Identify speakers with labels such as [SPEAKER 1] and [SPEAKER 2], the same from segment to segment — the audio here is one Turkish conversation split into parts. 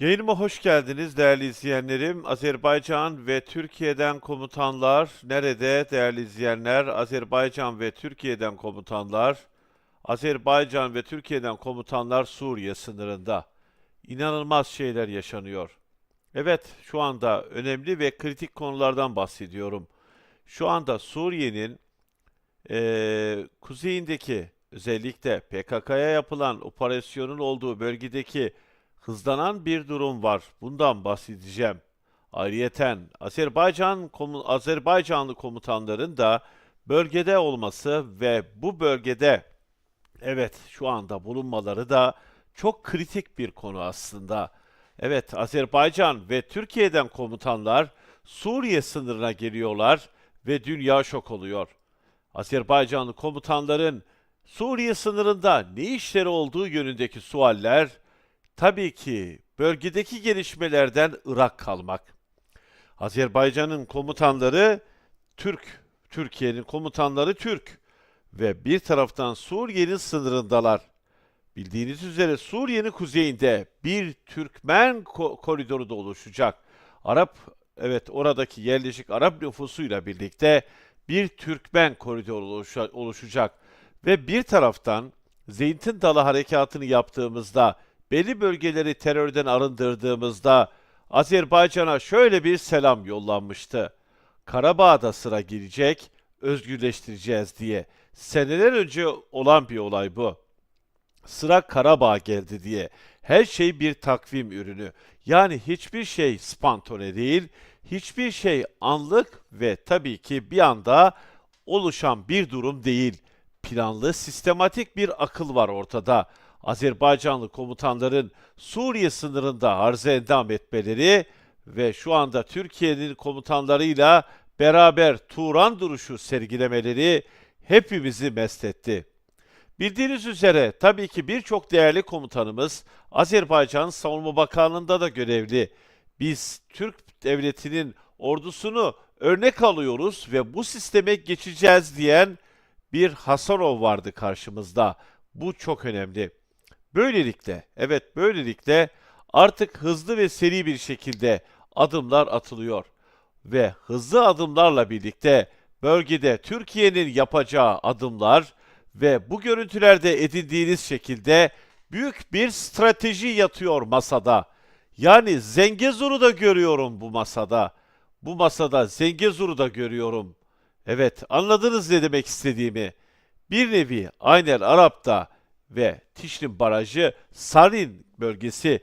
[SPEAKER 1] Yayınıma hoş geldiniz değerli izleyenlerim. Azerbaycan ve Türkiye'den komutanlar nerede değerli izleyenler? Azerbaycan ve Türkiye'den komutanlar. Azerbaycan ve Türkiye'den komutanlar Suriye sınırında. İnanılmaz şeyler yaşanıyor. Evet, şu anda önemli ve kritik konulardan bahsediyorum. Şu anda Suriye'nin eee, kuzeyindeki özellikle PKK'ya yapılan operasyonun olduğu bölgedeki hızlanan bir durum var. Bundan bahsedeceğim. Ayrıyeten Azerbaycan Azerbaycanlı komutanların da bölgede olması ve bu bölgede evet şu anda bulunmaları da çok kritik bir konu aslında. Evet Azerbaycan ve Türkiye'den komutanlar Suriye sınırına geliyorlar ve dünya şok oluyor. Azerbaycanlı komutanların Suriye sınırında ne işleri olduğu yönündeki sualler tabii ki bölgedeki gelişmelerden Irak kalmak. Azerbaycan'ın komutanları Türk, Türkiye'nin komutanları Türk ve bir taraftan Suriye'nin sınırındalar. Bildiğiniz üzere Suriye'nin kuzeyinde bir Türkmen ko- koridoru da oluşacak. Arap, evet oradaki yerleşik Arap nüfusuyla birlikte bir Türkmen koridoru oluşa- oluşacak. Ve bir taraftan Zeytin Dalı harekatını yaptığımızda, belli bölgeleri terörden arındırdığımızda Azerbaycan'a şöyle bir selam yollanmıştı. Karabağ'da sıra gelecek, özgürleştireceğiz diye. Seneler önce olan bir olay bu sıra Karabağ geldi diye. Her şey bir takvim ürünü. Yani hiçbir şey spontane değil, hiçbir şey anlık ve tabii ki bir anda oluşan bir durum değil. Planlı, sistematik bir akıl var ortada. Azerbaycanlı komutanların Suriye sınırında arıza endam etmeleri ve şu anda Türkiye'nin komutanlarıyla beraber Turan duruşu sergilemeleri hepimizi mest etti. Bildiğiniz üzere tabii ki birçok değerli komutanımız Azerbaycan Savunma Bakanlığı'nda da görevli. Biz Türk devletinin ordusunu örnek alıyoruz ve bu sisteme geçeceğiz diyen bir Hasanov vardı karşımızda. Bu çok önemli. Böylelikle, evet böylelikle artık hızlı ve seri bir şekilde adımlar atılıyor. Ve hızlı adımlarla birlikte bölgede Türkiye'nin yapacağı adımlar ve bu görüntülerde edindiğiniz şekilde büyük bir strateji yatıyor masada. Yani Zengezur'u da görüyorum bu masada. Bu masada Zengezur'u da görüyorum. Evet, anladınız ne demek istediğimi. Bir nevi Aynen Arap'ta ve Tişrin Barajı, Sarin bölgesi,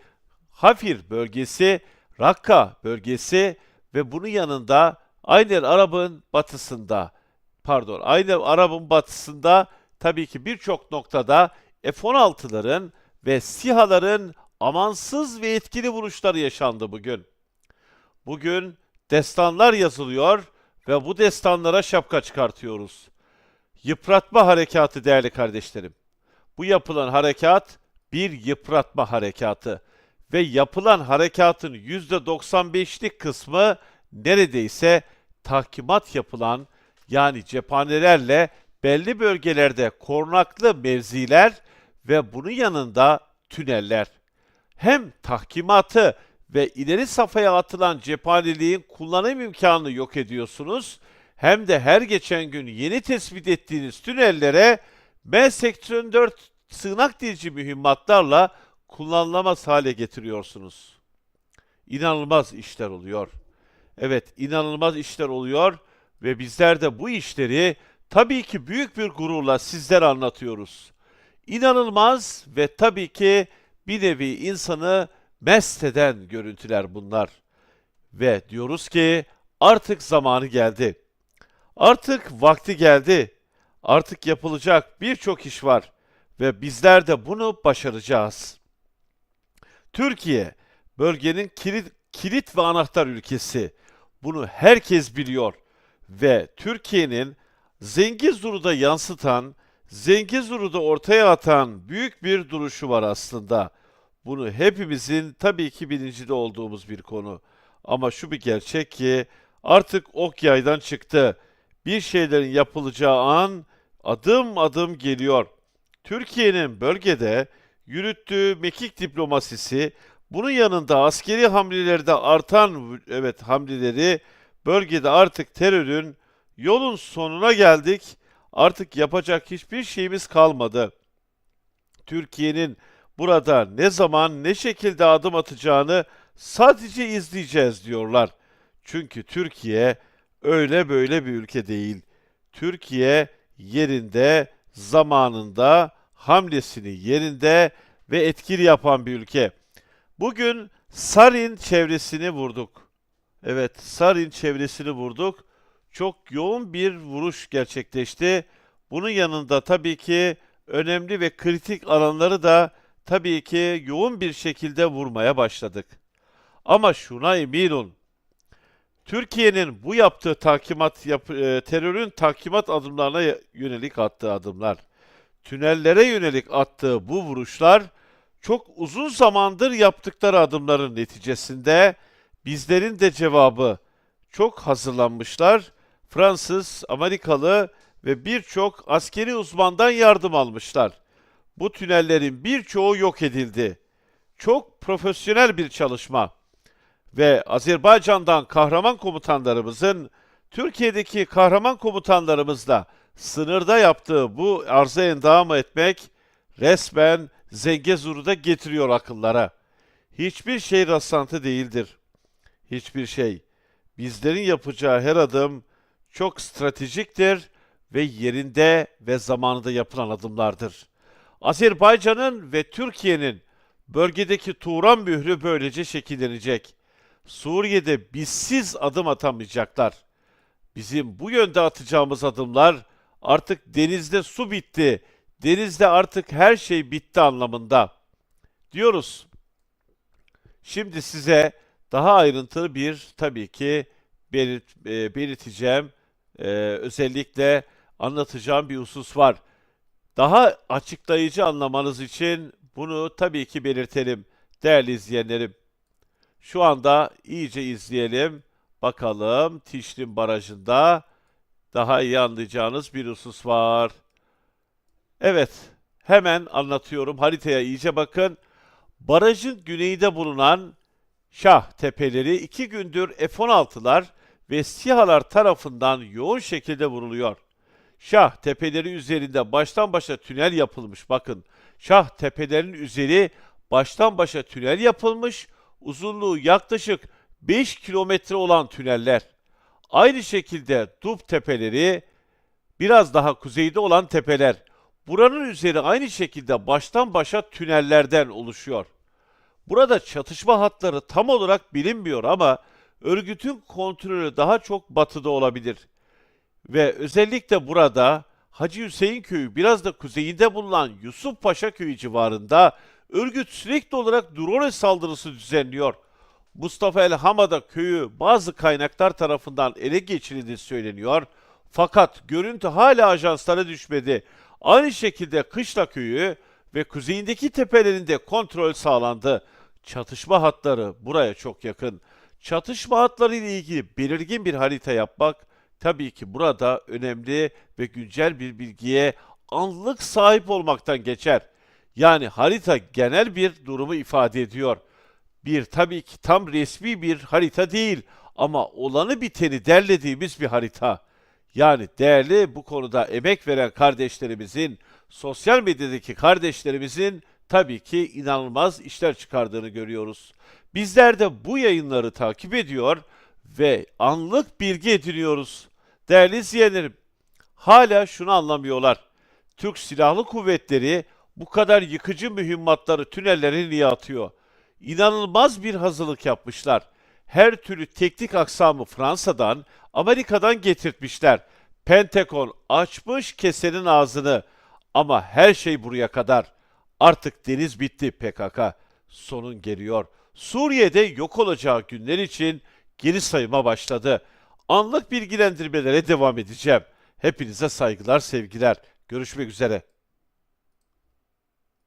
[SPEAKER 1] Hafir bölgesi, Rakka bölgesi ve bunun yanında Aynen Arap'ın batısında, pardon, Aynen Arap'ın batısında tabii ki birçok noktada F-16'ların ve SİHA'ların amansız ve etkili vuruşları yaşandı bugün. Bugün destanlar yazılıyor ve bu destanlara şapka çıkartıyoruz. Yıpratma harekatı değerli kardeşlerim. Bu yapılan harekat bir yıpratma harekatı ve yapılan harekatın %95'lik kısmı neredeyse tahkimat yapılan yani cephanelerle belli bölgelerde korunaklı mevziler ve bunun yanında tüneller. Hem tahkimatı ve ileri safhaya atılan cephaneliğin kullanım imkanını yok ediyorsunuz hem de her geçen gün yeni tespit ettiğiniz tünellere M84 sığınak delici mühimmatlarla kullanılamaz hale getiriyorsunuz. İnanılmaz işler oluyor. Evet, inanılmaz işler oluyor ve bizler de bu işleri tabii ki büyük bir gururla sizlere anlatıyoruz. İnanılmaz ve tabii ki bir nevi insanı mest eden görüntüler bunlar. Ve diyoruz ki artık zamanı geldi. Artık vakti geldi. Artık yapılacak birçok iş var ve bizler de bunu başaracağız. Türkiye bölgenin kilit, kilit ve anahtar ülkesi. Bunu herkes biliyor ve Türkiye'nin Zengezur'u yansıtan, Zengezur'u ortaya atan büyük bir duruşu var aslında. Bunu hepimizin tabii ki bilincinde olduğumuz bir konu. Ama şu bir gerçek ki artık ok yaydan çıktı. Bir şeylerin yapılacağı an adım adım geliyor. Türkiye'nin bölgede yürüttüğü mekik diplomasisi Bunun yanında askeri hamlelerde artan evet hamleleri bölgede artık terörün yolun sonuna geldik. Artık yapacak hiçbir şeyimiz kalmadı. Türkiye'nin burada ne zaman ne şekilde adım atacağını sadece izleyeceğiz diyorlar. Çünkü Türkiye öyle böyle bir ülke değil. Türkiye yerinde, zamanında, hamlesini yerinde ve etkili yapan bir ülke. Bugün Sarin çevresini vurduk. Evet, Sarin çevresini vurduk. Çok yoğun bir vuruş gerçekleşti. Bunun yanında tabii ki önemli ve kritik alanları da tabii ki yoğun bir şekilde vurmaya başladık. Ama şuna emin olun. Türkiye'nin bu yaptığı takimat, yap- e, terörün takimat adımlarına yönelik attığı adımlar, tünellere yönelik attığı bu vuruşlar çok uzun zamandır yaptıkları adımların neticesinde bizlerin de cevabı çok hazırlanmışlar. Fransız, Amerikalı ve birçok askeri uzmandan yardım almışlar. Bu tünellerin birçoğu yok edildi. Çok profesyonel bir çalışma ve Azerbaycan'dan kahraman komutanlarımızın Türkiye'deki kahraman komutanlarımızla sınırda yaptığı bu arıza endamı etmek resmen Zengezuru'da getiriyor akıllara. Hiçbir şey rastlantı değildir. Hiçbir şey. Bizlerin yapacağı her adım çok stratejiktir ve yerinde ve zamanında yapılan adımlardır. Azerbaycan'ın ve Türkiye'nin bölgedeki Turan mührü böylece şekillenecek. Suriye'de bizsiz adım atamayacaklar. Bizim bu yönde atacağımız adımlar artık denizde su bitti, denizde artık her şey bitti anlamında diyoruz. Şimdi size daha ayrıntılı bir tabii ki belirt, e, belirteceğim, e, özellikle anlatacağım bir husus var. Daha açıklayıcı anlamanız için bunu tabii ki belirtelim değerli izleyenlerim. Şu anda iyice izleyelim. Bakalım Tişrin Barajı'nda daha iyi anlayacağınız bir husus var. Evet, hemen anlatıyorum. Haritaya iyice bakın. Barajın güneyinde bulunan Şah Tepeleri iki gündür F-16'lar ve SİHA'lar tarafından yoğun şekilde vuruluyor. Şah Tepeleri üzerinde baştan başa tünel yapılmış. Bakın, Şah Tepelerinin üzeri baştan başa tünel yapılmış. Uzunluğu yaklaşık 5 kilometre olan tüneller. Aynı şekilde Dub Tepeleri biraz daha kuzeyde olan tepeler. Buranın üzeri aynı şekilde baştan başa tünellerden oluşuyor. Burada çatışma hatları tam olarak bilinmiyor ama örgütün kontrolü daha çok batıda olabilir. Ve özellikle burada Hacı Hüseyin köyü biraz da kuzeyinde bulunan Yusuf Paşa köyü civarında örgüt sürekli olarak drone saldırısı düzenliyor. Mustafa El Hamada köyü bazı kaynaklar tarafından ele geçirildiği söyleniyor. Fakat görüntü hala ajanslara düşmedi. Aynı şekilde Kışla köyü ve kuzeyindeki tepelerinde kontrol sağlandı. Çatışma hatları buraya çok yakın. Çatışma hatları ile ilgili belirgin bir harita yapmak tabii ki burada önemli ve güncel bir bilgiye anlık sahip olmaktan geçer. Yani harita genel bir durumu ifade ediyor. Bir tabii ki tam resmi bir harita değil ama olanı biteni derlediğimiz bir harita. Yani değerli bu konuda emek veren kardeşlerimizin, sosyal medyadaki kardeşlerimizin tabii ki inanılmaz işler çıkardığını görüyoruz. Bizler de bu yayınları takip ediyor ve anlık bilgi ediniyoruz. Değerli izleyenlerim, hala şunu anlamıyorlar. Türk Silahlı Kuvvetleri bu kadar yıkıcı mühimmatları tünellere niye atıyor? İnanılmaz bir hazırlık yapmışlar. Her türlü teknik aksamı Fransa'dan, Amerika'dan getirtmişler. Pentagon açmış kesenin ağzını. Ama her şey buraya kadar. Artık deniz bitti PKK. Sonun geliyor. Suriye'de yok olacağı günler için geri sayıma başladı. Anlık bilgilendirmelere devam edeceğim. Hepinize saygılar, sevgiler. Görüşmek üzere.